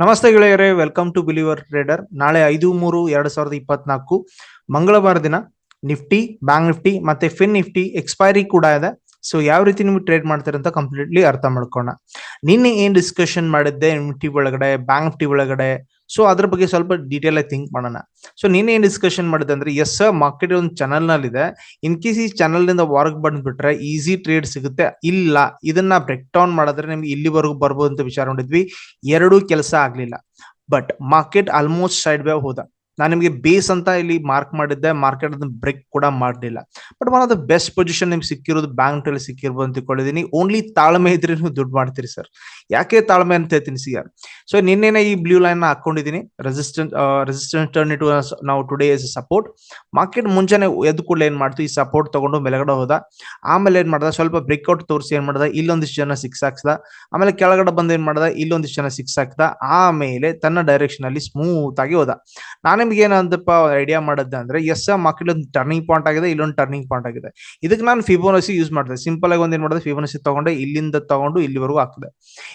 ನಮಸ್ತೆ ಗೆಳೆಯರೇ welcome to believer trader ನಾಳೆ ಐದು ಮೂರು ಎರಡ್ ಸಾವಿರದ ಇಪ್ಪತ್ನಾಲ್ಕು. ಮಂಗಳವಾರ ದಿನ ನಿಫ್ಟಿ ಬ್ಯಾಂಕ್ ನಿಫ್ಟಿ ಮತ್ತೆ ಫಿನ್ ನಿಫ್ಟಿ ಎಕ್ಸ್ಪೈರಿ ಕೂಡ ಇದೆ. ಸೊ ಯಾವ ರೀತಿ ನೀವು ಟ್ರೇಡ್ ಮಾಡ್ತೀರ ಅಂತ ಕಂಪ್ಲೀಟ್ಲಿ ಅರ್ಥ ಮಾಡ್ಕೋಣ ನಿನ್ನೆ ಏನ್ ಡಿಸ್ಕಷನ್ ಮಾಡಿದ್ದೆ ನಿಫ್ಟಿ ಒಳಗಡೆ ಬ್ಯಾಂಕ್ ನಿಫ್ಟಿ ಒಳಗಡೆ ಸೊ ಅದ್ರ ಬಗ್ಗೆ ಸ್ವಲ್ಪ ಡೀಟೇಲ್ ಆಗಿ ಥಿಂಕ್ ಮಾಡೋಣ. ಸೊ ನೀನ್ ಏನ್ ಡಿಸ್ಕಷನ್ ಮಾಡಿದೆ ಅಂದ್ರೆ ಎಸ್ ಮಾರ್ಕೆಟ್ ಒಂದು ಚಾನಲ್ನಲ್ಲಿ ಇದೆ ಇನ್ ಕೇಸ್ ಈ ಚಾನಲ್ನಿಂದ ಬಂದುಬಿಟ್ರೆ ಬಂದ್ಬಿಟ್ರೆ ಈಸಿ ಟ್ರೇಡ್ ಸಿಗುತ್ತೆ. ಇಲ್ಲ, ಇದನ್ನ ಬ್ರೇಕ್ ಡೌನ್ ಮಾಡಿದ್ರೆ ನಿಮ್ಗೆ ಇಲ್ಲಿವರೆಗೂ ಬರ್ಬೋದು ಅಂತ ವಿಚಾರ ಮಾಡಿದ್ವಿ ಎರಡೂ ಕೆಲಸ ಆಗ್ಲಿಲ್ಲ. But market almost side way ಹೋದ. ನಾನು ನಿಮಗೆ ಬೇಸ್ ಅಂತ ಇಲ್ಲಿ ಮಾರ್ಕ್ ಮಾಡಿದ್ದೆ ಮಾರ್ಕೆಟ್ ಅದನ್ನ ಬ್ರೇಕ್ ಕೂಡ ಮಾಡಲಿಲ್ಲ. But one of the best position ನಿಮ್ಗೆ ಸಿಕ್ಕಿರೋದು ಬ್ಯಾಂಕ್ ಅಲ್ಲಿ ಸಿಕ್ಕಿರ್ಬೋದು ಅಂತ ತಿಳ್ಕೊಂಡಿದ್ದೀನಿ. ಓನ್ಲಿ ತಾಳ್ಮೆ ಇದ್ರೆ ನೀವು ದುಡ್ಡು ಮಾಡ್ತೀರಿ ಸರ್ ಯಾಕೆ ತಾಳ್ಮೆ ಅಂತ ಹೇಳ್ತೀನಿ ಸಿ ಆರ್ ಸೊ ನಿನ್ನೆನೆ ಈ ಬ್ಲೂ ಲೈನ್ನ ಹಾಕೊಂಡಿದ್ದೀನಿ. ರೆಸಿಸ್ಟೆನ್ಸ್ ರೆಸಿಸ್ಟೆನ್ಸ್ ಟರ್ನ್ ಇಟ್ ನಾವು ಟುಡೇ ಇಸ್ ಸಪೋರ್ಟ್ ಮಾರ್ಕೆಟ್ ಮುಂಚೆನೆ ಎದ್ದು ಕೂಡ ಏನ್ ಮಾಡ್ತು? ಈ ಸಪೋರ್ಟ್ ತಗೊಂಡು ಮೇಲೆಗಡೆ ಹೋದ. ಆಮೇಲೆ ಏನ್ ಮಾಡ್ದ? ಸ್ವಲ್ಪ ಬ್ರೇಕ್ಔಟ್ ತೋರಿಸಿ ಏನ್ ಮಾಡ್ದ? ಇಲ್ಲೊಂದಿಷ್ಟು ಜನ ಸಿಕ್ಸ್ ಹಾಕ್ಸ್ದ. ಆಮೇಲೆ ಕೆಳಗಡೆ ಬಂದು ಏನ್ ಮಾಡ್ದ? ಇಲ್ಲೊಂದಿಷ್ಟು ಜನ ಸಿಕ್ಸ್ ಹಾಕ್ದ. ಆಮೇಲೆ ತನ್ನ ಡೈರೆಕ್ಷನ್ ಅಲ್ಲಿ ಸ್ಮೂತ್ ಆಗಿ ಹೋದ. ನಾನು ನಿಮ್ಗೆ ಏನಂದಪ್ಪ ಐಡಿಯಾ ಮಾಡಿದ್ದೆ ಅಂದ್ರೆ, ಎಸ್ ಒಂದು ಟರ್ನಿಂಗ್ ಪಾಯಿಂಟ್ ಆಗಿದೆ, ಇಲ್ಲೊಂದು ಟರ್ನಿಂಗ್ ಪಾಯಿಂಟ್ ಆಗಿದೆ. ಇದಕ್ಕೆ ನಾನು ಫಿಬೋನಸಿ ಯೂಸ್ ಮಾಡಿದೆ. ಸಿಂಪಲ್ ಆಗಿ ಒಂದ್ ಏನ್ ಮಾಡಿದೆ ಫಿಬೋನಸಿ ತಗೊಂಡೆ, ಇಲ್ಲಿಂದ ತಗೊಂಡು ಇಲ್ಲಿವರೆಗೂ ಹಾಕಿದೆ.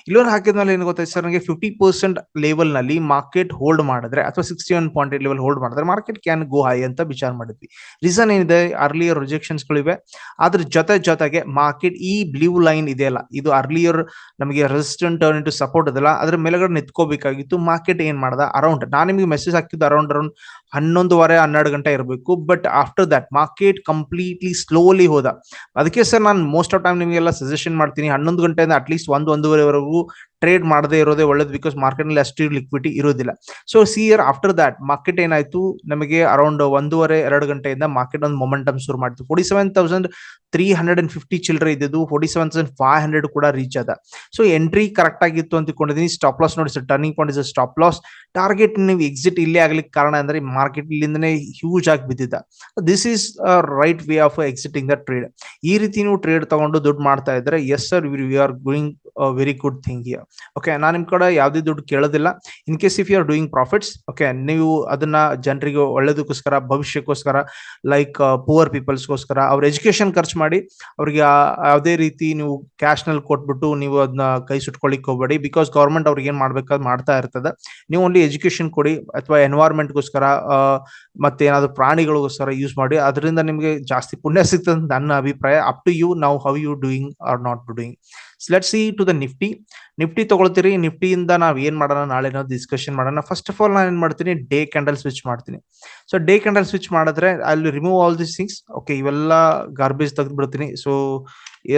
ಇಲ್ಲೊಂದು ಹಾಕಿದ್ಮೇಲೆ ಏನು ಗೊತ್ತಾಯ್ತು ಸರ್, ನನಗೆ ಫಿಫ್ಟಿ ಪರ್ಸೆಂಟ್ ಲೆವೆಲ್ನಲ್ಲಿ ಮಾರ್ಕೆಟ್ ಹೋಲ್ಡ್ ಮಾಡಿದ್ರೆ ಅಥವಾ sixty one point level hold ಮಾಡಿದ್ರೆ ಮಾರ್ಕೆಟ್ ಕ್ಯಾನ್ ಗೋ ಹೈ ಅಂತ ವಿಚಾರ ಮಾಡಿದ್ವಿ. ರೀಸನ್ ಏನಿದೆ? ಅರ್ಲಿಯರ್ ರಿಜೆಕ್ಷನ್ಸ್ ಗಳಿವೆ. ಅದ್ರ ಜೊತೆ ಜೊತೆಗೆ ಮಾರ್ಕೆಟ್ ಈ ಬ್ಲೂ ಲೈನ್ ಇದೆಯಲ್ಲ ಇದು ಅರ್ಲಿಯರ್ ನಮಗೆ ರೆಸಿಸ್ಟೆಂಟ್ ಟರ್ನ್ ಇಂಟು ಸಪೋರ್ಟ್ ಇದೆಲ್ಲ ಅದ್ರ ಮೇಲೆಗಡೆ ನಿಂತ್ಕೋಬೇಕಾಗಿತ್ತು ಮಾರ್ಕೆಟ್ ಏನ್ ಮಾಡ್ದ? ಅರೌಂಡ್ ನಾನು ನಿಮಗೆ ಮೆಸೇಜ್ ಹಾಕಿದ್ದು ಅರೌಂಡ್ ಅರೌಂಡ್ ಹನ್ನೊಂದುವರೆ, ಹನ್ನೆರಡು ಗಂಟೆ ಇರಬೇಕು. But after that market completely slowly ಹೋದ. ಅದಕ್ಕೆ ಸರ್ ನಾನು ಮೋಸ್ಟ್ ಆಫ್ ಟೈಮ್ ನಿಮಗೆಲ್ಲ ಸಜೆಷನ್ ಮಾಡ್ತೀನಿ. ಹನ್ನೊಂದು ಗಂಟೆಯಿಂದ ಅಟ್ಲೀಸ್ಟ್ ಒಂದು ಒಂದೂವರೆವರೆಗೂ ಟ್ರೇಡ್ ಮಾಡದೇ ಇರೋದೇ ಒಳ್ಳೇದು ಬಿಕಾಸ್ ಮಾರ್ಕೆಟ್ನಲ್ಲಿ ಅಷ್ಟು ಲಿಕ್ವಿಟಿ ಇರೋದಿಲ್ಲ so see here after that market ಏನಾಯ್ತು? ನಮಗೆ ಅರೌಂಡ್ ಒಂದೂವರೆ, ಎರಡು ಗಂಟೆಯಿಂದ ಮಾರ್ಕೆಟ್ ಒಂದು ಮೊಮೆಂಟಮ್ ಶುರು ಮಾಡಿತು. Forty seven thousand three hundred and fifty ಚಿಲ್ಲರೆ ಇದ್ದು forty seven thousand five hundred ಕೂಡ ರೀಚ್ ಅದ ಸೊ ಎಂಟ್ರಿ ಕರೆಕ್ಟ್ ಆಗಿತ್ತು ಅಂತ ತಿಳ್ಕೊಂಡಿದ್ದೀನಿ. ಸ್ಟಾಪ್ ಲಾಸ್ ನೋಡಿ sir turning point is stop loss target ನೀವು ಎಕ್ಸಿಟ್ ಇಲ್ಲೇ ಆಗ್ಲಿಕ್ಕೆ ಕಾರಣ ಅಂದ್ರೆ ಮಾರ್ಕೆಟ್ ಇಲ್ಲಿಂದನೇ ಹ್ಯೂಜ್ ಆಗಿ ಬಿದ್ದಿದ್ದ. This is right way of exiting the trade ಈ ರೀತಿ ನೀವು ಟ್ರೇಡ್ ತಗೊಂಡು ದುಡ್ಡು ಮಾಡ್ತಾ ಇದ್ರೆ yes sir we are going very good thing here okay ನಾನು ನಿಮ್ ಕಡೆ ಯಾವುದೇ ದುಡ್ಡು ಕೇಳೋದಿಲ್ಲ. In case if you are doing profits okay ನೀವು ಅದನ್ನ ಜನರಿಗೆ ಒಳ್ಳೇದಕ್ಕೋಸ್ಕರ, ಭವಿಷ್ಯಕ್ಕೋಸ್ಕರ ಲೈಕ್ ಪುವರ್ ಪೀಪಲ್ಸ್ಗೋಸ್ಕರ ಅವ್ರ ಎಜುಕೇಶನ್ ಖರ್ಚು ಮಾಡಿ, ಅವ್ರಿಗೆ ಯಾವುದೇ ರೀತಿ ನೀವು ಕ್ಯಾಶ್ನಲ್ಲಿ ಕೊಟ್ಬಿಟ್ಟು ನೀವು ಅದನ್ನ ಕೈ ಸುಟ್ಕೊಳ್ಳಿಕ್ ಹೋಗ್ಬೇಡಿ. ಬಿಕಾಸ್ ಗೌರ್ಮೆಂಟ್ ಅವ್ರಿಗೆ ಏನ್ ಮಾಡ್ಬೇಕಾದ್ ಮಾಡ್ತಾ ಇರ್ತದೆ. ನೀವು ಓನ್ಲಿ ಎಜುಕೇಶನ್ ಕೊಡಿ, ಅಥವಾ ಎನ್ವೈರ್ಮೆಂಟ್ಗೋಸ್ಕರ ಮತ್ತೆ ಏನಾದ್ರು ಪ್ರಾಣಿಗಳಿಗೋಸ್ಕರ ಯೂಸ್ ಮಾಡಿ, ಅದರಿಂದ ನಿಮಗೆ ಜಾಸ್ತಿ ಪುಣ್ಯ ಸಿಗ್ತದೆ ನನ್ನ ಅಭಿಪ್ರಾಯ. ಅಪ್ ಟು ಯು ನಾವು how you doing are not doing let see to the Nifty Nifty ತಗೊಳ್ತೀರಿ. ನಿಫ್ಟಿಯಿಂದ ನಾವು ಏನ್ ಮಾಡೋಣ, ನಾಳೆ ನಾವು ಡಿಸ್ಕಷನ್ ಮಾಡೋಣ. ಫಸ್ಟ್ ಆಫ್ ಆಲ್ ನಾನು ಏನ್ ಮಾಡ್ತೀನಿ ಡೇ ಕ್ಯಾಂಡಲ್ ಸ್ವಿಚ್ ಮಾಡ್ತೀನಿ. ಸೊ ಡೇ ಕ್ಯಾಂಡಲ್ ಸ್ವಿಚ್ ಮಾಡಿದ್ರೆ ಅಲ್ಲಿ remove all this things okay ಇವೆಲ್ಲ ಗಾರ್ಬೇಜ್ ತೆಗೆದು ಬಿಡ್ತೀನಿ. ಸೊ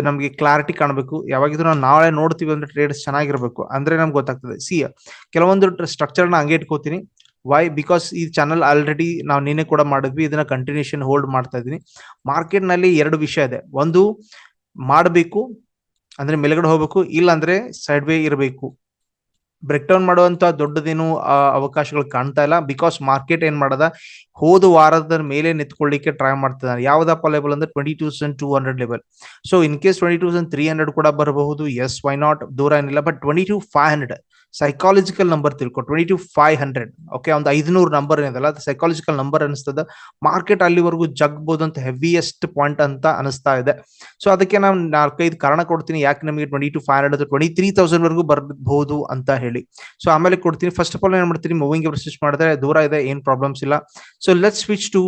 ನಮಗೆ ಕ್ಲಾರಿಟಿ ಕಾಣಬೇಕು. ಯಾವಾಗಿದ್ರು ನಾವು ನಾಳೆ ನೋಡ್ತೀವಿ ಅಂದ್ರೆ ಟ್ರೇಡ್ಸ್ ಚೆನ್ನಾಗಿರ್ಬೇಕು. ಅಂದ್ರೆ ನಮ್ಗೆ ಗೊತ್ತಾಗ್ತದೆ. ಸಿ ಕೆಲವೊಂದು ಸ್ಟ್ರಕ್ಚರ್ನ ಹಂಗೆ ಇಟ್ಕೋತೀನಿ. ವೈ ಬಿಕಾಸ್ ಈ ಚಾನಲ್ ಆಲ್ರೆಡಿ ನಾವು ನಿನ್ನೆ ಕೂಡ ಮಾಡಿದ್ವಿ, ಇದನ್ನ ಕಂಟಿನ್ಯೂಷನ್ ಹೋಲ್ಡ್ ಮಾಡ್ತಾ ಇದೀನಿ ಮಾರ್ಕೆಟ್ನಲ್ಲಿ ಎರಡು ವಿಷಯ ಇದೆ. ಒಂದು, ಮಾಡಬೇಕು, ಅಂದ್ರೆ ಮೇಲ್ಗಡೆ ಹೋಗ್ಬೇಕು ಇಲ್ಲ ಅಂದ್ರೆ ಸೈಡ್ ವೇ ಇರಬೇಕು. ಬ್ರೇಕ್ ಡೌನ್ ಮಾಡುವಂತ ದೊಡ್ಡದೇನು ಅವಕಾಶಗಳು ಕಾಣ್ತಾ ಇಲ್ಲ. ಬಿಕಾಸ್ ಮಾರ್ಕೆಟ್ ಏನ್ ಮಾಡದ? ಹೋದ ವಾರದ ಮೇಲೆ ನಿಂತ್ಕೊಳ್ಳಿಕ್ಕೆ ಟ್ರೈ ಮಾಡ್ತಿದ್ದಾರೆ. ಯಾವ್ದಪ್ಪ ಲೆವೆಲ್ ಅಂದ್ರೆ twenty two thousand two hundred level so in case twenty two thousand three hundred ಕೂಡ ಬರಬಹುದು. ಎಸ್ ವೈ ನಾಟ್ ದೂರ ಏನಿಲ್ಲ. But twenty two five hundred psychological number ತಿಳ್ಕೊ twenty two five hundred okay ಒಂದು ಐದುನೂರು ನಂಬರ್ ಏನಿದೆಲ್ಲ psychological number ಅನಿಸ್ತದ market ಅಲ್ಲಿವರೆಗೂ ಜಗ್ಬೋದು ಅಂತ ಹೆವಿಯೆಸ್ಟ್ ಪಾಯಿಂಟ್ ಅಂತ ಅನಿಸ್ತಾ ಇದೆ. ಸೊ ಅದಕ್ಕೆ ನಾನು ನಾಲ್ಕೈದು ಕಾರಣ ಕೊಡ್ತೀನಿ, ಯಾಕೆ ನಮಗೆ twenty two five hundred twenty three thousand ವರೆಗೂ ಬರಬಹುದು ಅಂತ ಹೇಳಿ. ಸೊ ಆಮೇಲೆ ಕೊಡ್ತೀನಿ ಫಸ್ಟ್ ಆಫ್ ಆಲ್ ಏನ್ ಮಾಡ್ತೀನಿ ಮೂವಿಂಗ್ ಸ್ವಿಚ್ ಮಾಡಿದ್ರೆ ದೂರ ಇದೆ, ಏನ್ ಪ್ರಾಬ್ಲಮ್ಸ್ ಇಲ್ಲ. ಸೊ ಲೆಟ್ ಸ್ವಿಚ್ ಟು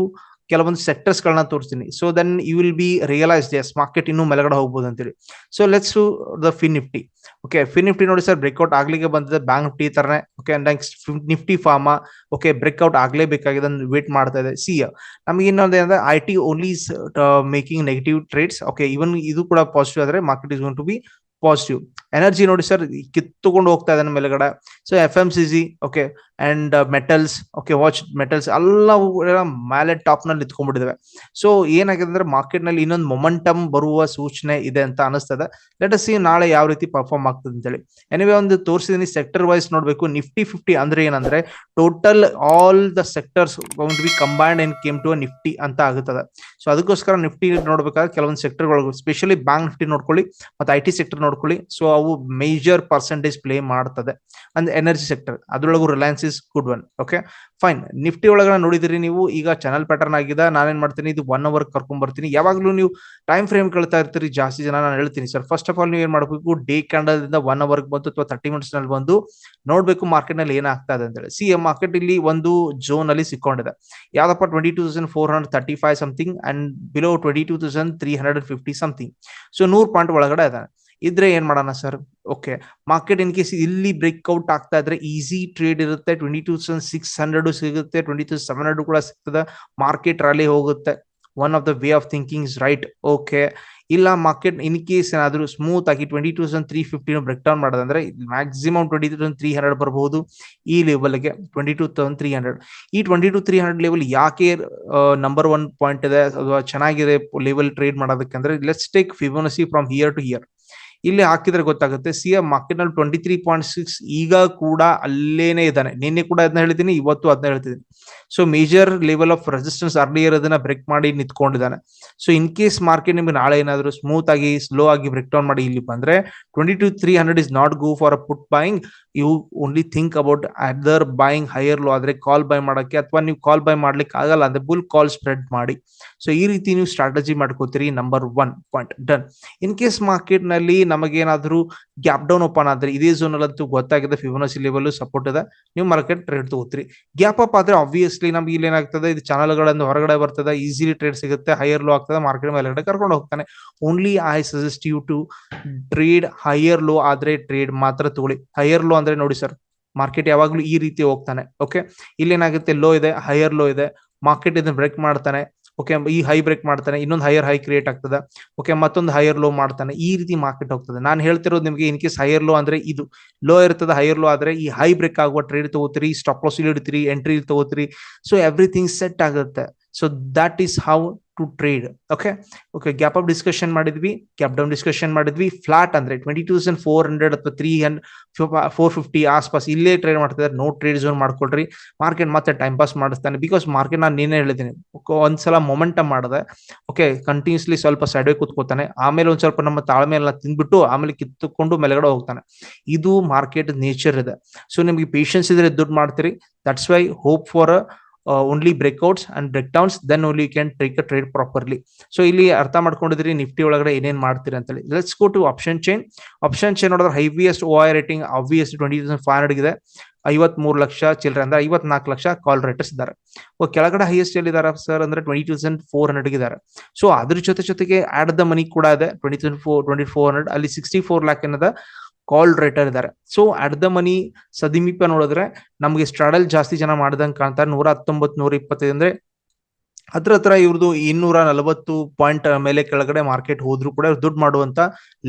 ಕೆಲವೊಂದು ಸೆಕ್ಟರ್ಸ್ ಗಳನ್ನ ತೋರಿಸ್ತೀನಿ. So then you will be realise as market ಇನ್ನೂ ಮೇಲ್ಗಡೆ ಹೋಗ್ಬೋದು ಅಂತೇಳಿ. So let's the Fin Nifty okay Fin Nifty ನೋಡಿ ಸರ್ ಬ್ರೇಕ್ಔಟ್ ಆಗ್ಲಿಕ್ಕೆ ಬಂದಿದೆ. ಬ್ಯಾಂಕ್ ನಿಫ್ಟಿ ತರನೇ. Okay next Nifty pharma okay breakout ಆಗ್ಲೇಬೇಕಾಗಿದೆ wait ಮಾಡ್ತಾ ಇದೆ. ಸಿ ನಮ್ಗೆ ಇನ್ನೊಂದು ಏನಂದ್ರೆ I T only making negative trades okay even ಇದು ಕೂಡ ಪಾಸಿಟಿವ್ ಆದ್ರೆ market is gone to be positive energy ನೋಡಿ ಸರ್ ಕಿತ್ತುಕೊಂಡು ಹೋಗ್ತಾ ಇದೆ ಮೇಲ್ಗಡೆ. So F M C G okay and metals okay watch metals ಎಲ್ಲವೂ ಮ್ಯಾಲೆ ಟಾಪ್ನಲ್ಲಿ ನಿಂತ್ಕೊಂಡ್ಬಿಟ್ಟಿದಾವೆ. ಸೊ ಏನಾಗಿದೆ ಅಂದ್ರೆ ಮಾರ್ಕೆಟ್ನಲ್ಲಿ ಇನ್ನೊಂದು ಮೊಮೆಂಟಮ್ ಬರುವ ಸೂಚನೆ ಇದೆ ಅಂತ ಅನಿಸ್ತದೆ ಲೆಟ್ ಸಿ ನಾಳೆ ಯಾವ ರೀತಿ ಪರ್ಫಾರ್ಮ್ ಆಗ್ತದೆ ಅಂತೇಳಿ ಎನಿವೆ ಒಂದು ತೋರಿಸಿದೀನಿ ಸೆಕ್ಟರ್ ವೈಸ್ ನೋಡ್ಬೇಕು. ನಿಫ್ಟಿ ಫಿಫ್ಟಿ ಅಂದ್ರೆ ಏನಂದ್ರೆ total all the sectors be combined and came to Nifty ಅಂತ ಆಗುತ್ತದೆ. ಸೊ ಅದಕ್ಕೋಸ್ಕರ ನಿಫ್ಟಿ ನೋಡ್ಬೇಕಾದ್ರೆ ಕೆಲವೊಂದು ಸೆಕ್ಟರ್ಗಳು ಸ್ಪೆಷಲಿ ಬ್ಯಾಂಕ್ ನಿಫ್ಟಿ ನೋಡ್ಕೊಳ್ಳಿ, ಮತ್ತೆ ಐ ಟಿ ಸೆಕ್ಟರ್ ನೋಡ್ಕೊಳ್ಳಿ. ಸೊ ಅವು ಮೇಜರ್ ಪರ್ಸೆಂಟೇಜ್ ಪ್ಲೇ ಮಾಡ್ತದೆ. ಅಂದ್ರೆ energy sector ಅದ್ರೊಳಗೂ Reliance is good one okay Fin Nifty ಒಳಗಡೆ ನೋಡಿದ್ರಿ ನೀವು, ಈಗ ಚಾನಲ್ ಪ್ಯಾಟರ್ನ್ ಆಗಿದೆ, ನಾನೇನ್ ಮಾಡ್ತೀನಿ, ಇದು ಒನ್ ಅವರ್ ಕರ್ಕೊಂಡ್ ಬರ್ತೀನಿ. ಯಾವಾಗ್ಲೂ ನೀವು ಟೈಮ್ ಫ್ರೇಮ್ ಕೇಳ್ತಾ ಇರ್ತೀರಿ, ಜಾಸ್ತಿ ಜನ ನಾನು ಹೇಳ್ತೀನಿ. ಸರ್ ಫಸ್ಟ್ ಆಫ್ ಆಲ್ ನೀವು ಏನ್ ಮಾಡಬೇಕು ಡೇ ಕ್ಯಾಂಡಲ್ ಇಂದ ಒನ್ ಅವರ್ ಬಂದು ಅಥವಾ ತರ್ಟಿ ಮಿನಿಟ್ಸ್ನಲ್ಲಿ ಬಂದು ನೋಡ್ಬೇಕು ಮಾರ್ಕೆಟ್ನಲ್ಲಿ ಏನಾಗ್ತಾ ಇದೆ ಅಂತ ಹೇಳಿ ಸಿ ಮಾರ್ಕೆಟ್ ಇಲ್ಲಿ ಒಂದು ಝೋನ್ ಅಲ್ಲಿ ಸಿಕ್ಕೊಂಡಿದೆ. ಯಾವ್ದಪ್ಪ twenty two thousand four hundred thirty five something and below twenty two thousand three hundred fifty something so ನೂರು ಪಾಯಿಂಟ್ ಒಳಗಡೆ ಇದೆ ಇದ್ರೆ ಏನ್ ಮಾಡೋಣ sir okay market in case ಇಲ್ಲಿ ಬ್ರೇಕ್ಔಟ್ ಆಗ್ತಾ ಇದ್ರೆ ಈಸಿ ಟ್ರೇಡ್ ಇರುತ್ತೆ. Twenty two thousand six hundred ಸಿಗುತ್ತೆ. ಟ್ವೆಂಟಿ ಟೂ ಸೆವೆನ್ ಹಂಡ್ರೆಡ್ ಕೂಡ ಸಿಗ್ತದೆ. ಮಾರ್ಕೆಟ್ ರ್ಯಾಲಿ ಹೋಗುತ್ತೆ. One of the way of thinking is right okay ಇಲ್ಲ ಮಾರ್ಕೆಟ್ ಇನ್ ಕೇಸ್ ಏನಾದರೂ ಸ್ಮೂತ್ ಆಗಿ ಟ್ವೆಂಟಿ ಟೂ ತೌಸಂಡ್ ತ್ರೀ ಫಿಫ್ಟಿನ ಬ್ರೇಕ್ ಡೌನ್ ಮಾಡೋದಂದ್ರೆ maximum twenty two thousand three hundred ಬರಬಹುದು ಈ ಲೆವೆಲ್ಗೆ twenty two thousand three hundred ಈ twenty two three hundred level ಯಾಕೆ ನಂಬರ್ ಒನ್ ಪಾಯಿಂಟ್ ಇದೆ? ಅಥವಾ ಚೆನ್ನಾಗಿದೆ ಲೆವೆಲ್ ಟ್ರೇಡ್ ಮಾಡೋದಕ್ಕೆ ಅಂದ್ರೆ let's take Fibonacci from here to here ಇಲ್ಲಿ ಹಾಕಿದ್ರೆ ಗೊತ್ತಾಗುತ್ತೆ ಸಿ ಮಾರ್ಕೆಟ್ನಲ್ಲಿ ಟ್ವೆಂಟಿ ತ್ರೀ ಪಾಯಿಂಟ್ ಸಿಕ್ಸ್ ಈಗ ಕೂಡ ಅಲ್ಲೇನೆ ಇದ್ದಾನೆ. ನಿನ್ನೆ ಕೂಡ ಅದನ್ನ ಹೇಳ್ತೀನಿ, ಇವತ್ತು ಅದನ್ನ ಹೇಳ್ತಿದ್ದೀನಿ so major level of resistance earlier ಅದನ್ನ ಬ್ರೇಕ್ ಮಾಡಿ ನಿಂತ್ಕೊಂಡಿದ್ದಾನೆ. ಸೊ ಇನ್ ಕೇಸ್ ಮಾರ್ಕೆಟ್ ನಿಮ್ಗೆ ನಾಳೆ ಏನಾದ್ರು ಸ್ಮೂತ್ ಆಗಿ ಸ್ಲೋ ಆಗಿ ಬ್ರೇಕ್ ಡೌನ್ ಮಾಡಿ ಇಲ್ಲಿ ಬಂದ್ರೆ twenty two three hundred is not go for a put buying you only think about other buying higher low ಆದ್ರೆ ಕಾಲ್ ಬೈ ಮಾಡಕ್ಕೆ ಅಥವಾ ನೀವು ಕಾಲ್ ಬೈ ಮಾಡ್ಲಿಕ್ಕೆ ಆಗಲ್ಲ ಅಂದ್ರೆ ಬುಲ್ ಕಾಲ್ ಸ್ಪ್ರೆಡ್ ಮಾಡಿ. ಸೊ ಈ ರೀತಿ ನೀವು ಸ್ಟ್ರಾಟಜಿ ಮಾಡ್ಕೋತೀರಿ number one point done in case ಮಾರ್ಕೆಟ್ನಲ್ಲಿ ನಮಗೇನಾದ್ರೂ ಗ್ಯಾಪ್ ಡೌನ್ ಓಪನ್ ಆದ್ರೆ ಇದೇ ಝೋನ್ ಅಂತೂ ಗೊತ್ತಾಗಿದೆ ಫಿಬೋನಸಿ ಲೆವೆಲ್ ಸಪೋರ್ಟ್ ಇದೆ, ನೀವು ಮಾರ್ಕೆಟ್ ಟ್ರೇಡ್ ತಗೋತೀರಿ. ಗ್ಯಾಪ್ ಅಪ್ ಆದ್ರೆ ಆಬ್ವಿಯಸ್ಲಿ ನಮ್ಗೆ ಇಲ್ಲಿ ಏನಾಗ್ತದೆ, ಇದು ಚಾನಲ್ಗಳಿಂದ ಹೊರಗಡೆ ಬರ್ತದೆ ಈಸಿಲಿ ಟ್ರೇಡ್ ಸಿಗುತ್ತೆ ಹೈಯರ್ ಲೋ ಆಗ್ತದೆ ಮಾರ್ಕೆಟ್ ಮೇಲೆ ಕರ್ಕೊಂಡು ಹೋಗ್ತಾನೆ. Only I suggest you to trade higher low ಆದ್ರೆ ಟ್ರೇಡ್ ಮಾತ್ರ ತಗೊಳ್ಳಿ. ಹೈಯರ್ ಲೋ ಅಂದ್ರೆ ನೋಡಿ ಸರ್ ಮಾರ್ಕೆಟ್ ಯಾವಾಗ್ಲೂ ಈ ರೀತಿ ಹೋಗ್ತಾನೆ ಓಕೆ ಇಲ್ಲಿ ಏನಾಗುತ್ತೆ ಲೋ ಇದೆ ಹೈಯರ್ ಲೋ ಇದೆ ಮಾರ್ಕೆಟ್ ಇದನ್ನ ಬ್ರೇಕ್ ಮಾಡ್ತಾನೆ ಓಕೆ ಈ ಹೈ ಬ್ರೇಕ್ ಮಾಡ್ತಾನೆ, ಇನ್ನೊಂದು ಹೈಯರ್ ಹೈ ಕ್ರಿಯೇಟ್ ಆಗ್ತದೆ ಓಕೆ ಮತ್ತೊಂದು ಹೈಯರ್ ಲೋ ಮಾಡ್ತಾನೆ, ಈ ರೀತಿ ಮಾರ್ಕೆಟ್ ಹೋಗ್ತದೆ. ನಾನು ಹೇಳ್ತಿರೋದು ನಿಮಗೆ ಇನ್ ಕೇಸ್ ಹೈಯರ್ ಲೋ ಅಂದ್ರೆ ಇದು. ಲೋ ಇರ್ತದೆ ಹೈಯರ್ ಲೋ ಆದ್ರೆ ಈ ಹೈ ಬ್ರೇಕ್ ಆಗುವ ಟ್ರೇಡ್ ತಗೋತೀರಿ ಸ್ಟಾಪ್ ಲಾಸ್ ಇಡ್ತೀರಿ ಎಂಟ್ರಿ ತಗೋತೀರಿ ಸೊ ಎವ್ರಿಥಿಂಗ್ ಸೆಟ್ ಆಗುತ್ತೆ. So that is how to trade okay okay gap up discussion ಮಾಡಿದ್ವಿ ಗ್ಯಾಪ್ ಡೌನ್ ಡಿಸ್ಕಷನ್ ಮಾಡಿದ್ವಿ. ಫ್ಲಾಟ್ ಅಂದ್ರೆ twenty two thousand four hundred ಅಥವಾ ತ್ರೀ ಹಂಡ್ ಫೋರ್ ಫಿಫ್ಟಿ ಆಸ್ಪಾಸ್ ಇಲ್ಲೇ ಟ್ರೇಡ್ ಮಾಡ್ತಿದ್ದಾರೆ. ನೋ ಟ್ರೇಡ್ ಝೋನ್ ಮಾಡ್ಕೊಳ್ರಿ. Market ಮತ್ತೆ ಟೈಮ್ ಪಾಸ್ ಮಾಡಿಸ್ತಾನೆ. ಬಿಕಾಸ್ ಮಾರ್ಕೆಟ್ ನಾನು ನೀನೇ ಹೇಳಿದ್ದೀನಿ. ಒಂದ್ಸಲ ಮೊಮೆಂಟಮ್ ಮಾಡಿದೆ. ಓಕೆ ಕಂಟಿನ್ಯೂಸ್ಲಿ ಸ್ವಲ್ಪ ಸೈಡ್ ಕೂತ್ಕೋತಾನೆ. ಆಮೇಲೆ ಒಂದ್ ಸ್ವಲ್ಪ ನಮ್ಮ ತಾಳ್ಮೆ ಎಲ್ಲ ತಿಂದ್ಬಿಟ್ಟು ಆಮೇಲೆ ಕಿತ್ತುಕೊಂಡು ಮೇಲೆಗಡೆ ಹೋಗ್ತಾನೆ. ಇದು ಮಾರ್ಕೆಟ್ ನೇಚರ್ ಇದೆ. ಸೊ ನಿಮಗೆ ಪೇಷನ್ಸ್ ಇದ್ರೆ ದುಡ್ಡು ಮಾಡ್ತೀರಿ. That's why hope for only breakouts and break downs then only you can take a trade properly so ಇಲ್ಲಿ ಅರ್ಥ ಮಾಡ್ಕೊಂಡಿದ್ರಿ ನಿಫ್ಟಿ ಒಳಗಡೆ ಏನೇನ್ ಮಾಡ್ತೀರಿ ಅಂತೇಳಿ. Let's go to option chain option chain ನೋಡಿದ್ರೆ heaviest O I rating obvious twenty thousand five hundred ಇದೆ ಐವತ್ ಮೂರು ಲಕ್ಷ ಚಿಲ್ಲರೆ ಅಂದ್ರೆ ಐವತ್ನಾಲ್ಕು ಲಕ್ಷ ಕಾಲ್ ರೇಟರ್ಸ್ ಇದ್ದಾರೆ. ಕೆಳಗಡೆ ಹೈಯೆಸ್ಟ್ ಎಲ್ಲಿದ್ದಾರೆ ಸರ್ ಅಂದ್ರೆ ಟ್ವೆಂಟಿ ತೌಸಂಡ್ ಫೋರ್ ಹಂಡ್ರೆಡ್ ಇದ್ದಾರೆ ಸೊ ಅದ್ರ ಜೊತೆ ಜೊತೆಗೆ ಆಡ್ ದ ಮನಿ ಕೂಡ ಇದೆ twenty thousand four twenty four hundred ಅಲ್ಲಿ ಸಿಕ್ಸ್ಟಿ ಫೋರ್ ಲ್ಯಾಕ್ ಏನದ ಕಾಲ್ ರೇಟರ್ ಇದ್ದಾರೆ ಸೊ ಅಟ್ ದ ಮನಿ ಸದಿಮೀಪ ನೋಡಿದ್ರೆ ನಮಗೆ ಸ್ಟ್ರಾಡಲ್ ಜಾಸ್ತಿ ಜನ ಮಾಡ್ದಂಗೆ ಕಾಣ್ತಾರೆ. ನೂರ ಹತ್ತೊಂಬತ್ ನೂರ ಇಪ್ಪತ್ತೈದು ಅಂದ್ರೆ ಹತ್ರ ಹತ್ರ ಇವ್ರದ್ದು ಇನ್ನೂರ ನಲವತ್ತು ಪಾಯಿಂಟ್ ಮೇಲೆ ಕೆಳಗಡೆ ಮಾರ್ಕೆಟ್ ಹೋದ್ರು ಕೂಡ ದುಡ್ಡು ಮಾಡುವಂತ